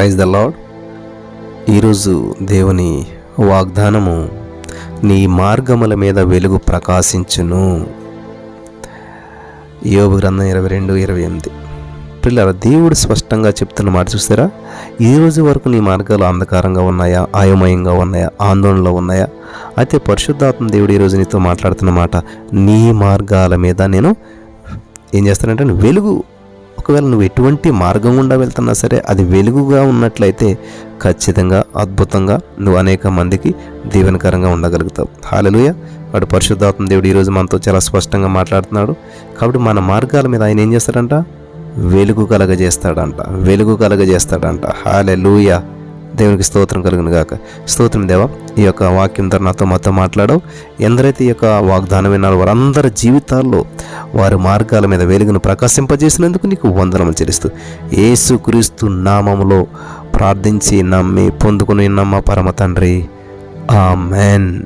Praise the lord ఈరోజు దేవుని వాగ్దానము నీ మార్గముల మీద వెలుగు ప్రకాశించును. యోగు గ్రంథం ఇరవై రెండు ఇరవై ఎనిమిది. పిల్లల దేవుడు స్పష్టంగా చెప్తున్న మాట చూస్తారా? ఈ రోజు వరకు నీ మార్గాలు అంధకారంగా ఉన్నాయా? అయోమయంగా ఉన్నాయా? ఆందోళనలో ఉన్నాయా? అయితే పరిశుద్ధాత్మ దేవుడు ఈరోజు నీతో మాట్లాడుతున్న మాట నీ మార్గాల మీద నేను ఏం చేస్తానంటే వెలుగు ఒకవేళ నువ్వు ఎటువంటి మార్గం గుండా వెళ్తున్నా సరే అది వెలుగుగా ఉన్నట్లయితే ఖచ్చితంగా అద్భుతంగా నువ్వు అనేక మందికి దీవెనకరంగా ఉండగలుగుతావు. హాలలుయ వాడు పరిశుద్ధాత్మ దేవుడు ఈరోజు మనతో చాలా స్పష్టంగా మాట్లాడుతున్నాడు. కాబట్టి మన మార్గాల మీద ఆయన ఏం చేస్తాడంట? వెలుగు కలగజేస్తాడంట. వెలుగు కలగజేస్తాడంట. హాలెలూయ దేవునికి స్తోత్రం కలుగును గాక. స్తోత్రం దేవ ఈ యొక్క వాక్యం ద్వారా నాతో మాతో మాట్లాడవు. ఎందరైతే ఈ యొక్క వాగ్దానం విన్నారో వారందరి జీవితాల్లో వారి మార్గాల మీద వెలుగును ప్రకాశింపజేసినందుకు నీకు వందనము చెల్లిస్తూ ఏసుక్రీస్తు నామములో ప్రార్థించి నమ్మి పొందుకుని నమ్మ పరమ తండ్రి. ఆమెన్.